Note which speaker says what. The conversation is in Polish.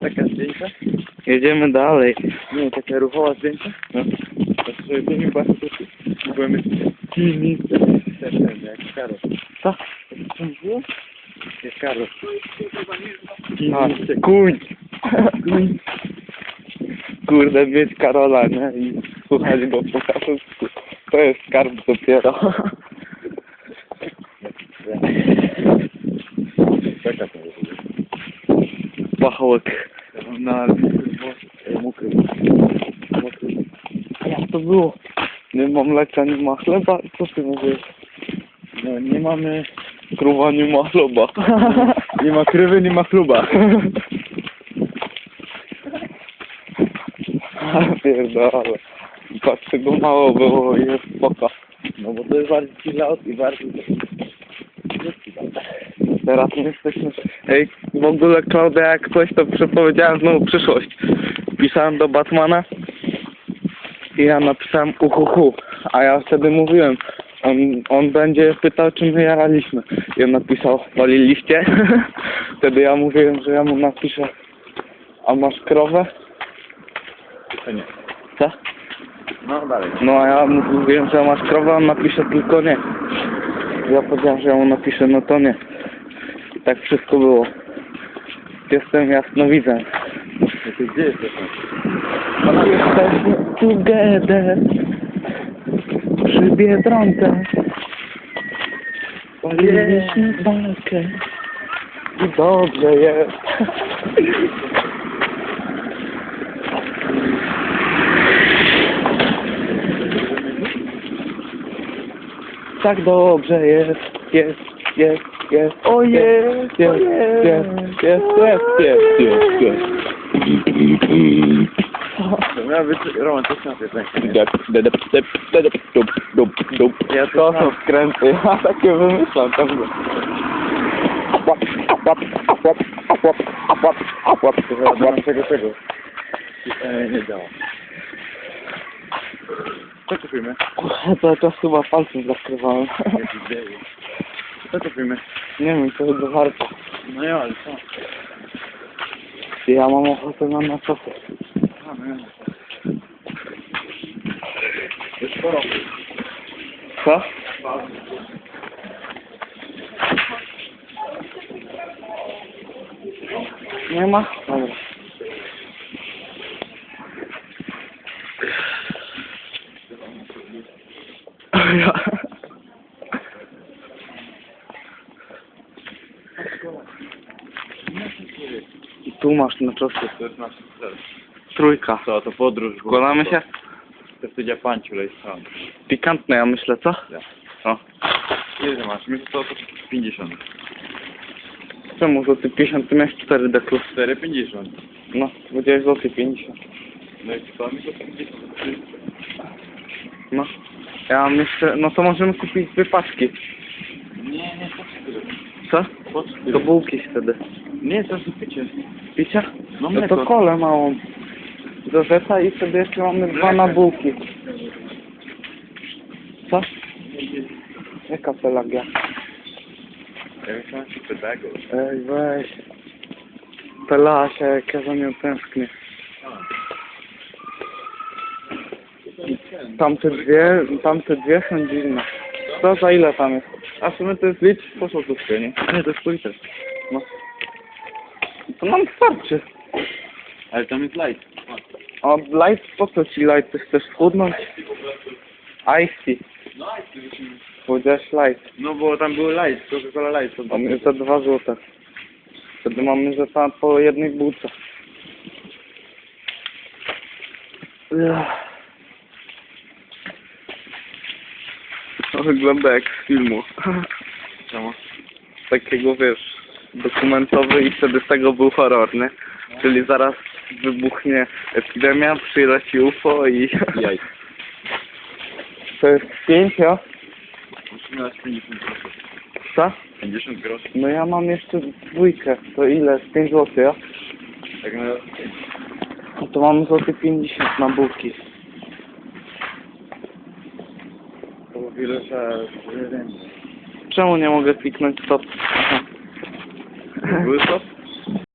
Speaker 1: Takie zdjęcie?
Speaker 2: Jedziemy dalej.
Speaker 1: Nie, takie ruchowe zdjęcie?
Speaker 2: No.
Speaker 1: Tymi bardzo to byłem
Speaker 2: Tini.
Speaker 1: ten, jak Karol.
Speaker 2: Co?
Speaker 1: Jak Karol.
Speaker 2: A, kuń. Kurde, mieć Karola, nie? I słuchać go po katolicku. To jest skarb dopiero.
Speaker 1: Jest.
Speaker 2: Pachołek.
Speaker 1: Na mokry. Mokry.
Speaker 2: A jak to było? Nie mam mleka, nie ma chleba. Co ty mówisz?
Speaker 1: No nie mamy,
Speaker 2: Kruwa nie ma chleba.
Speaker 1: nie ma krywy, nie ma chluba.
Speaker 2: Pierdolę. Patrz, tego mało było i jest spoko.
Speaker 1: No bo to jest bardziej chill out i bardziej...
Speaker 2: Teraz nie jesteśmy... Ej, w ogóle Klaudia, jak coś, to przepowiedziałem znowu przyszłość. Pisałem do Batmana i ja napisałem uhuhu, a ja wtedy mówiłem, on, on będzie pytał, czy my jaraliśmy. I on napisał, waliliście? wtedy ja mówiłem, że ja mu napiszę, a masz krowę?
Speaker 1: To nie.
Speaker 2: Co?
Speaker 1: No dalej.
Speaker 2: No a ja mówiłem, że masz krowę, on napisze tylko nie. Ja powiedziałem, że ja mu napiszę, no to nie. Tak wszystko było. Jestem jasnowidzem.
Speaker 1: Gdzie jesteś?
Speaker 2: Jesteśmy together przy Biedronce. Paliliśmy walkę i dobrze jest. Tak dobrze jest, jest, jest, jest. O jest, jest, jest, jest, jest, jest, jest, jest.
Speaker 1: To miała być romantyczna piosenka, nie?
Speaker 2: Dep, dep, dep, dep, dep, dup, dup, dup.
Speaker 1: Ja
Speaker 2: To są skręty, ja takie wymyślam tam.
Speaker 1: Czego, czego? E, nie działa. Co kupimy?
Speaker 2: To to chyba palcem zakrywałem.
Speaker 1: Jaki dzieje. Co kupimy?
Speaker 2: Nie wiem, co to warto.
Speaker 1: No ja, ale co?
Speaker 2: Ja mam ochotę na naczosy.
Speaker 1: A, no ja. Jest sporo.
Speaker 2: Co? Nie ma? Dobra. Ja. I tu masz na czosy.
Speaker 1: To jest nasz cel.
Speaker 2: Trójka.
Speaker 1: Co, to podróż.
Speaker 2: Składamy się?
Speaker 1: To jest tydzia panciu, lej stron.
Speaker 2: Pikantne, ja myślę, co?
Speaker 1: Ja.
Speaker 2: O.
Speaker 1: Ile masz? Myślę, to 50.
Speaker 2: Czemu złoty 50, ty miałeś 4 deklu?
Speaker 1: 4,50.
Speaker 2: No, powiedziałeś złoty 50.
Speaker 1: No i co mi to 50?
Speaker 2: No. Ja jeszcze, no to możemy kupić dwie paczki. Co? To bułki wtedy.
Speaker 1: Nie, to jest picie.
Speaker 2: Picia?
Speaker 1: No
Speaker 2: No to kolę małą. Do zeta i wtedy jeszcze mamy dwa na bułki. Co? Jaka pelagia?
Speaker 1: Ja myślałem, że to dago.
Speaker 2: Ej, weź. Pelasia, jak ja za nią tęsknię. Tamte dwie, tamte dwie są dziwne. Co za ile tam jest?
Speaker 1: A w sumie to jest licz po złotówkę, nie? Nie, to jest liter.
Speaker 2: No. To nam starczy.
Speaker 1: Ale tam jest light.
Speaker 2: A light, po co ci light? Ty chcesz schudnąć? Icy.
Speaker 1: No,
Speaker 2: Powiedziałeś light.
Speaker 1: no bo tam były light, Coca-Cola light. To
Speaker 2: Mamy za dwa złote. Wtedy mamy za tam po jednej bułce. Ech. To wygląda jak z filmu.
Speaker 1: Czemu?
Speaker 2: Takiego wiesz, dokumentowy i wtedy z tego był horror, nie? Czyli zaraz wybuchnie epidemia, przyleci UFO i...
Speaker 1: Jaj.
Speaker 2: To jest pięć, ja?
Speaker 1: Musimy dać 50 groszy.
Speaker 2: Co?
Speaker 1: 50 groszy.
Speaker 2: No ja mam jeszcze dwójkę. To ile? Z 5 zł, ja?
Speaker 1: Tak na...
Speaker 2: No to mamy złoty 50 na bułki.
Speaker 1: Że...
Speaker 2: Czemu nie mogę kliknąć stop? Aha.
Speaker 1: Były to?